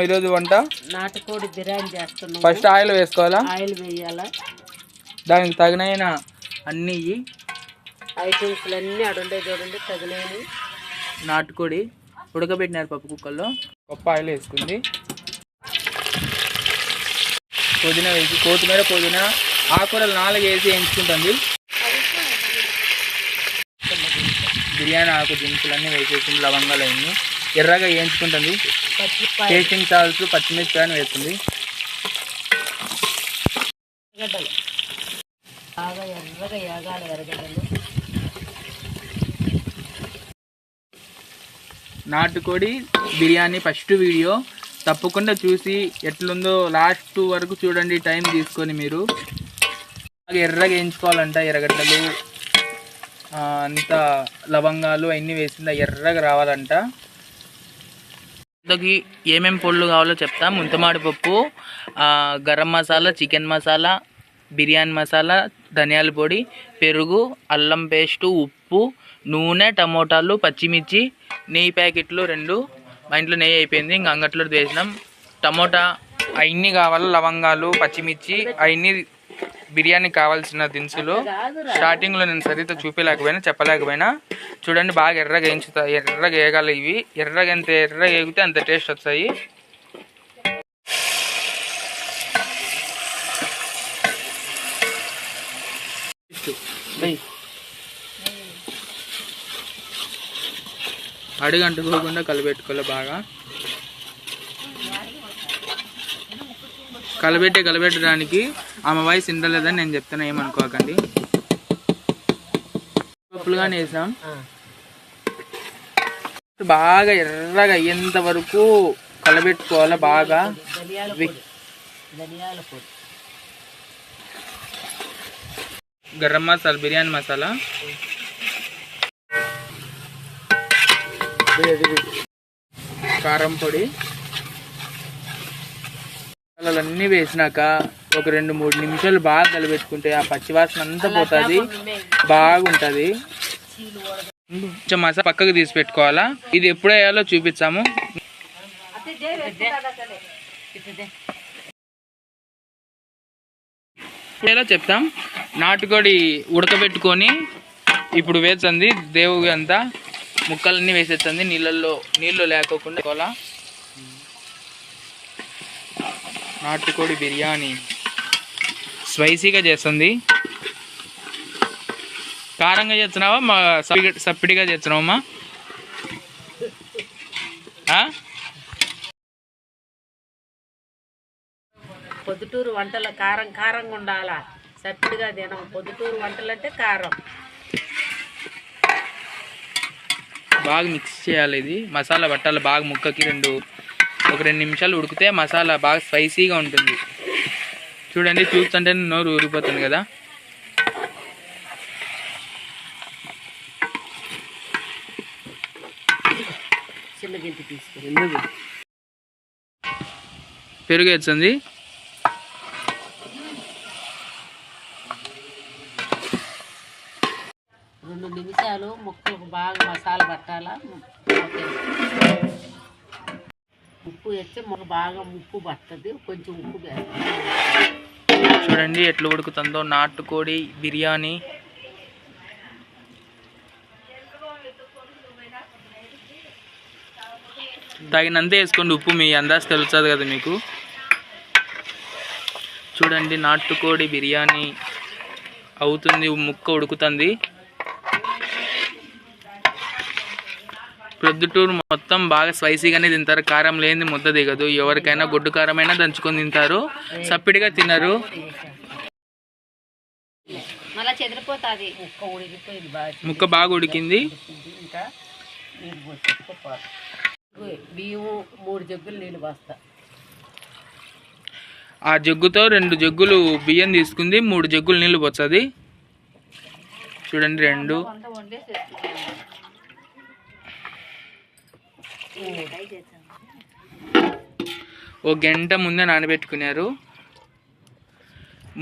ఈరోజు వంట? నాటుకోడి బిర్యానీ చేస్తున్నాం ఫస్ట్ ఆయిల్ వేసుకోవాలా? ఆయిల్ వేయాలా? దానికి తగినైన అన్నీ. ఐటమ్స్ అన్నీ అడుండే చూడండి తగినవి. నాటుకోడి ఉడకబెట్టినారు పప్పు కుక్కర్లో పప్పు ఆయిల్ వేసుకుంది. పుదీనా వేసి కొత్తిమీర పుదీనా ఆకుకూరలు నాలుగు వేసి వేయించుకుంటుంది. బిర్యానీ ఆకు దినుసులన్నీ వేసేసింది లవంగాలు అన్నీ ఎర్రగా వేయించుకుంటుంది. టేస్టింగ్ వేస్తుంది. బాగా ఎర్రగా ఏగాలి ఎర్రగడ్డలు. నాటుకోడి బిర్యానీ ఫస్ట్ వీడియో. తప్పకుండా చూసి ఎట్లుందో లాస్ట్ వరకు చూడండి టైం తీసుకొని మీరు. బాగా ఎర్రగా వేయించుకోవాలంట ఎర్రగడ్డలు. అంతా లవంగాలు అన్నీ వేసింది ఎర్రగా రావాలంట. ఇంతకి ఏమేమి పొళ్ళు కావాలో చెప్తా. ముంతమాడి పప్పు గరం మసాలా చికెన్ మసాలా బిర్యానీ మసాలా ధనియాల పొడి పెరుగు అల్లం పేస్టు ఉప్పు నూనె టమోటాలు పచ్చిమిర్చి నెయ్యి ప్యాకెట్లు రెండు. మా ఇంట్లో నెయ్యి అయిపోయింది ఇంకా అంగట్లో వేసినాం టమోటా అవన్నీ కావాలి? లవంగాలు పచ్చిమిర్చి అవన్నీ బిర్యానీ కావాల్సిన దినుసులు స్టార్టింగ్లో నేను సరిగ్గా చూపించలేకపోయినా చెప్పలేకపోయినా. చూడండి బాగా ఎర్రగా ఎంచుతా ఎర్రగా వేయగల ఇవి. ఎర్రగా ఎంత ఎర్రగా వేగితే అంత టేస్ట్ వస్తాయి. అడుగు అంటుకోకుండా కలిపెట్టుకోవాలి బాగా. కలబెట్టే కలబెట్టడానికి ఆమె వయసు ఇండలేదని నేను చెప్తాను ఏమనుకోకండి. పప్పులుగానే వేసాం బాగా ఎర్రగా అయ్యేంత వరకు కలబెట్టుకోవాలి బాగా? గరం మసాలా బిర్యానీ మసాలా. కారం పొడి. మసాలాలన్నీ వేసినాక ఒక రెండు మూడు నిమిషాలు బాగా కలిపెట్టుకుంటే ఆ పచ్చివాసన అంతా పోతుంది. బాగుంటుంది. కొంచెం మసాలా పక్కకు తీసి పెట్టుకోవాలా? ఇది ఎప్పుడు వేయాలో చూపించాము ఎలా చెప్తాం? నాటుకోడి ఉడకబెట్టుకొని ఇప్పుడు వేస్తుంది. దేవుడి అంతా ముక్కలన్నీ వేసేస్తుంది. నీళ్ళల్లో నీళ్ళు లేకోకుండా నాటుకోడి బిర్యానీ. స్పైసీగా చేస్తుంది. కారంగా చేస్తున్నావా? మా సప్పిడి సప్పిడిగా చేస్తున్నావమ్మా? పొద్దుటూరు వంటల కారం కారంగా ఉండాలా? సప్పిడిగా తినం పొద్దుటూరు వంటలు అంటే కారం. బాగా మిక్స్ చేయాలి ఇది. మసాలా పట్టాలి బాగా ముక్కకి రెండు ఒక రెండు నిమిషాలు ఉడికితే మసాలా బాగా స్పైసీగా ఉంటుంది. చూడండి చూస్తుంటే నోరు ఊరిపోతుంది కదా. పెరుగు వేస్తుంది. రెండు నిమిషాలు ముక్కలకు బాగా మసాలా పట్టాలా. ఉప్పు వేస్తే మాకు బాగా ఉప్పు పడుతుంది. కొంచెం ఉప్పు చూడండి ఎట్లా ఉడుకుతుందో. నాటుకోడి బిర్యానీ. తగినంత వేసుకోండి ఉప్పు. మీ అందాజు తెలుస్తుంది కదా మీకు. చూడండి నాటుకోడి బిర్యానీ అవుతుంది. ముక్క ఉడుకుతుంది. ప్రొద్దుటూరు మొత్తం బాగా స్పైసీగానే తింటారు. కారం లేని ముద్ద దిగదు. ఎవరికైనా గొడ్డు కారమైనా దంచుకొని తింటారు. సప్పిడిగా తినరు. ముక్క ఉడికిపోయింది బాగా ముక్క బాగా ఉడికింది. ఉడికింది. ఇంకా నీళ్ళు పోసుకోవాలి బియ్యం మూడు జగ్గులు నీళ్ళు పోస్తా. ఆ జగ్గుతో రెండు జగ్గులు బియ్యం తీసుకుంది. మూడు జగ్గులు నీళ్ళు పోతుంది. చూడండి రెండు. ఓ గంట ముందే నానబెట్టుకున్నారు.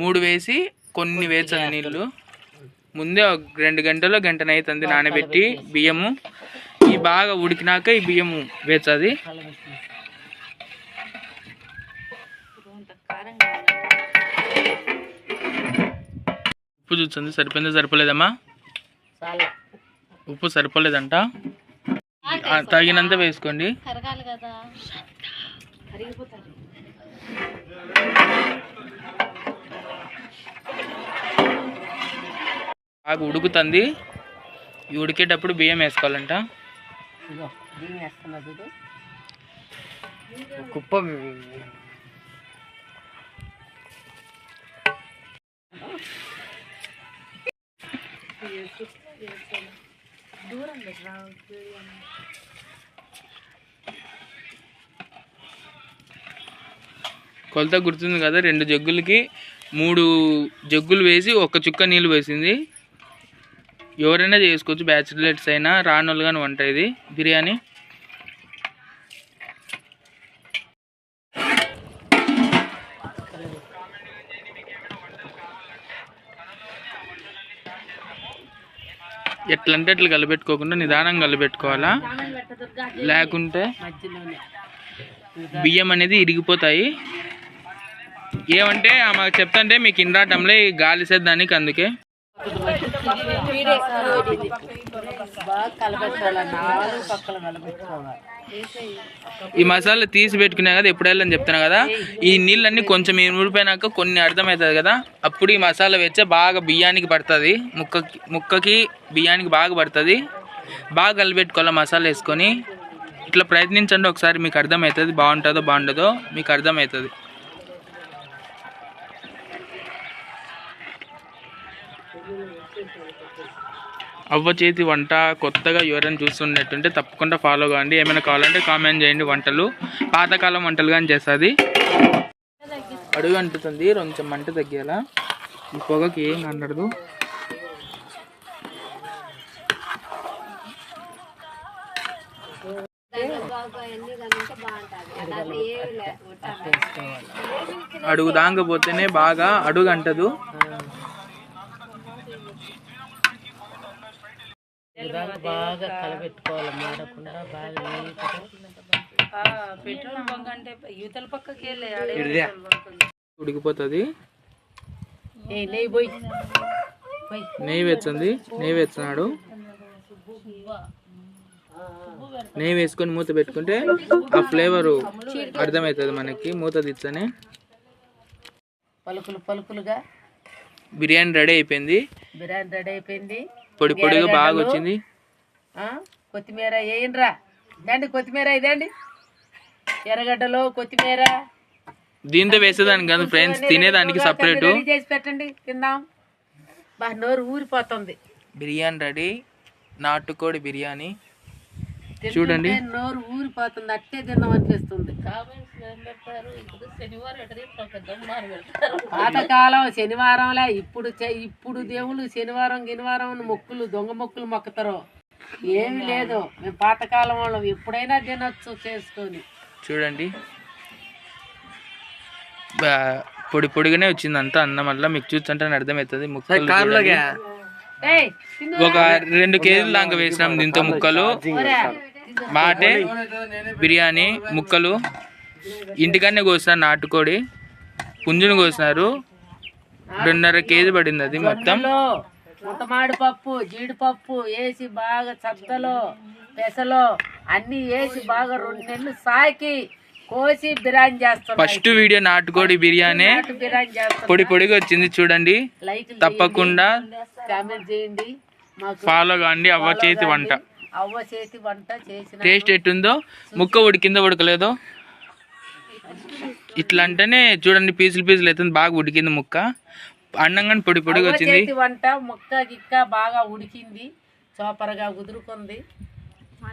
మూడు వేసి కొన్ని వేసాను నీళ్ళు. ముందే రెండు గంటలో నైతుంది నానబెట్టి బియ్యము. ఈ బాగా ఉడికినాక ఈ బియ్యము వేచది ఉప్పు చూస్తుంది సరిపోయిందా సరిపోలేదమ్మా? ఉప్పు సరిపోలేదంట. తగినంత వేసుకోండి. కరగాలి కదా. కరిగిపోతారు బాగా ఉడుకుతుంది. ఈ ఉడికేటప్పుడు బియ్యం వేసుకోవాలంట. బియ్యం దూరం చూడు కొలత గుర్తుంది కదా రెండు జగ్గులకి మూడు జగ్గులు వేసి ఒక చుక్క నీళ్ళు వేసింది ఎవరైనా చేసుకోవచ్చు బ్యాచిలర్స్ అయినా రానోళ్ళు కానీ వంట ఇది. బిర్యానీ. ఎట్లంటే అట్లా కలిపెట్టుకోకుండా నిదానంగా కలిపెట్టుకోవాలా? లేకుంటే బియ్యం అనేది ఇరిగిపోతాయి. ఏమంటే ఆమె చెప్తాంటే మీకు ఇండాటంలో గాలి సేద్దానికి అందుకే. బాగా నాలుగు పక్కల కలబెట్టుకోవాలి. ఈ మసాలా తీసి పెట్టుకున్నా కదా ఎప్పుడు వెళ్ళని చెప్తున్నా కదా ఈ నీళ్ళన్నీ కొంచెం ఇమిడిపోయినాక కొన్ని అర్థమవుతుంది కదా అప్పుడు ఈ మసాలా వేస్తే బాగా బియ్యానికి పడుతుంది ముక్కకి ముక్కకి బియ్యానికి బాగా పడుతుంది బాగా కలిపెట్టుకోవాలి మసాలా వేసుకొని. ఇట్లా ప్రయత్నించండి ఒకసారి మీకు అర్థమవుతుంది బాగుంటుందో బాగుంటుందో మీకు అర్థమవుతుంది. అవ్వ చేతి వంట కొత్తగా ఎవరైనా చూస్తున్నట్టుంటే తప్పకుండా ఫాలో కావండి ఏమైనా కావాలంటే కామెంట్ చేయండి వంటలు. పాతకాలం వంటలు కానీ చేస్తుంది. అడుగు అంటుతుంది కొంచెం మంట తగ్గేలా. ఈ పొగకి ఏం కనడదు అడుగు దాంకపోతేనే బాగా అడుగు అంటదు బాగా కలబెట్టుకోవాలి మాడకుండా బాగా నీట్గా. పెట్రోల్ బంక్ అంటే యువతల పక్కకి వెళ్ళి ఉడికిపోతుంది. ఏ నెయ్యి పోయి. పోయి. నెయ్యి వేస్తుంది. నెయ్యి వేస్తున్నాడు. నెయ్యి వేసుకొని మూత పెట్టుకుంటే ఆ ఫ్లేవర్ అర్థమవుతుంది మనకి. మూత తీస్తేనే పలుకులు పలుకులుగా. బిర్యానీ రెడీ అయిపోయింది. బిర్యానీ రెడీ అయిపోయింది. పొడి పొడిగా బాగా వచ్చింది. ఆ, కొత్తిమీర వేయండిరా ఇదండి కొత్తిమీర ఇదండి. ఎర్రగడ్డలు కొత్తిమీర. దీంతో వేసేదానికి కాదు ఫ్రెండ్స్ తినేదానికి సపరేట్ చేసి పెట్టండి తిందాం. బాగా నోరు ఊరిపోతుంది. బిర్యానీ రెడీ. నాటుకోడి బిర్యానీ. చూడండి. నోరు ఊరిపోతుంది అట్టే తిన్నాం అనిపిస్తుంది. పాతకాలం శనివారంలే ఇప్పుడు చే- ఇప్పుడు దేవుళ్ళు శనివారం గినివారం మొక్కులు దొంగ మొక్కులు మొక్కుతారు. ఏమి లేదు. మేము పాతకాలం వాళ్ళం. ఎప్పుడైనా తినొచ్చు చేసుకొని. చూడండి. పొడి పొడిగానే వచ్చింది అంతా అన్నం వల్ల మీకు చూస్తుంటే అర్థమవుతుంది ముక్కలు. ఒక రెండు కేజీలు దాకా వేసినాం దీంతో ముక్కలు. మాటే బిర్యానీ ముక్కలు. ఇంటికన్నే కోసినారు నాటుకోడి పుంజును కోసినారు. రెండున్నర కేజీ పడింది అది మొత్తం. పప్పు జీడిపప్పు వేసి బాగా చద్దలో పెసలో అన్ని వేసి బాగా రెండు నెలలు సాకి కోసి బిర్యానీ చేస్తాం ఫస్ట్ వీడియో నాటుకోడి బిర్యానీ. పొడి పొడిగా వచ్చింది చూడండి. తప్పకుండా కామెంట్ చేయండి. మాకు ఫాలో కాండి అవ్వ చేతి వంట. అవ్వ చేతి వంట చేసిన టేస్ట్ ఎట్టుందో? ముక్క ఉడికిందో ఉడకలేదో ఇట్లా అంటేనే చూడండి పీసులు పీసులు అవుతుంది బాగా ఉడికింది ముక్క. అన్నం కానీ పొడి పొడిగా అవ్వ వచ్చింది. చేతి వంట ముక్క గిక్క బాగా ఉడికింది. చోపరగా కుదురుకుంది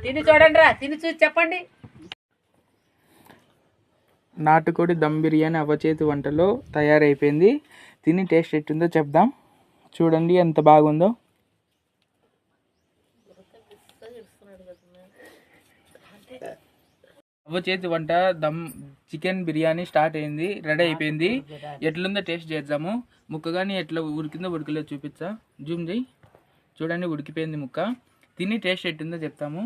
తిని చూడండి రా తిని చూసి చెప్పండి. నాటుకోడి దమ్ బిర్యానీ అవ్వ చేతి వంటలో తయారైపోయింది. తిని టేస్ట్ ఎట్టుందో చెప్దాం. చూడండి ఎంత బాగుందో. అవ్వ చేతి వంట దమ్ చికెన్ బిర్యానీ స్టార్ట్ అయింది రెడీ అయిపోయింది. ఎట్లుందో టేస్ట్ చేద్దాము. ముక్క కానీ ఎట్లా ఉడికిందో ఉడకలేదో చూపించా జూమ్ చేయి. చూడండి ఉడికిపోయింది ముక్క. తిని టేస్ట్ ఎట్టుందో చెప్తాము.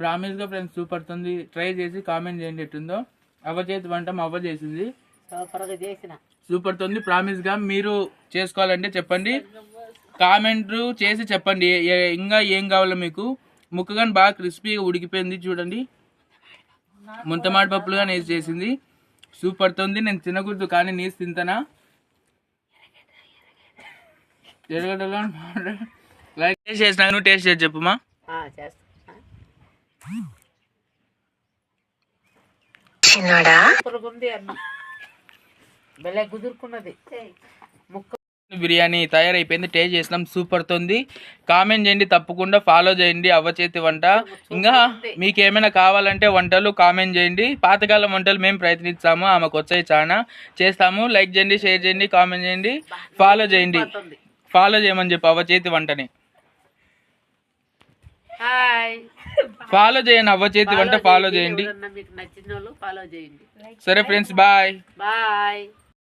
ప్రామిస్గా ఫ్రెండ్స్ సూపర్ ఉంది ట్రై చేసి కామెంట్ చేయండి ఎట్టుందో అవ్వ చేతి వంట మా అవ్వ చేసింది. సూపర్ తొంది ప్రామిస్గా మీరు చేసుకోవాలంటే చెప్పండి. కామెంట్ చేసి చెప్పండి. ఇంకా ఏం కావాలో మీకు. ముక్క కానీ బాగా క్రిస్పీగా ఉడికిపోయింది చూడండి. ముంతమాడి పప్పులుగా నేసి చేసింది. సూపర్ తొంది నేను తినకూడదు కానీ నీసి తింటానా లైక్ టేస్ట్ చేసినా నువ్వు టేస్ట్ చేసి చెప్పుమా ఆ, చేస్తా సూపర్గా ఉంది అన్న భలే కుదురుకున్నది. ముక్క బిర్యానీ తయారైపోయింది టేస్ట్ చేసినాం సూపర్ తొంది. కామెంట్ చేయండి తప్పకుండా ఫాలో చేయండి అవ్వ చేతి వంట. ఇంకా మీకు ఏమైనా కావాలంటే వంటలు కామెంట్ చేయండి. పాతకాలం వంటలు మేము ప్రయత్నిస్తాము ఆమెకు వచ్చాయి చాలా చేస్తాము లైక్ చేయండి షేర్ చేయండి కామెంట్ చేయండి ఫాలో చేయండి. ఫాలో చేయమని చెప్పి అవ్వ చేతి వంటని. ఫాలో చేయండి అవ్వ చేతి వంట ఫాలో చేయండి సరే ఫ్రెండ్స్ బాయ్ బాయ్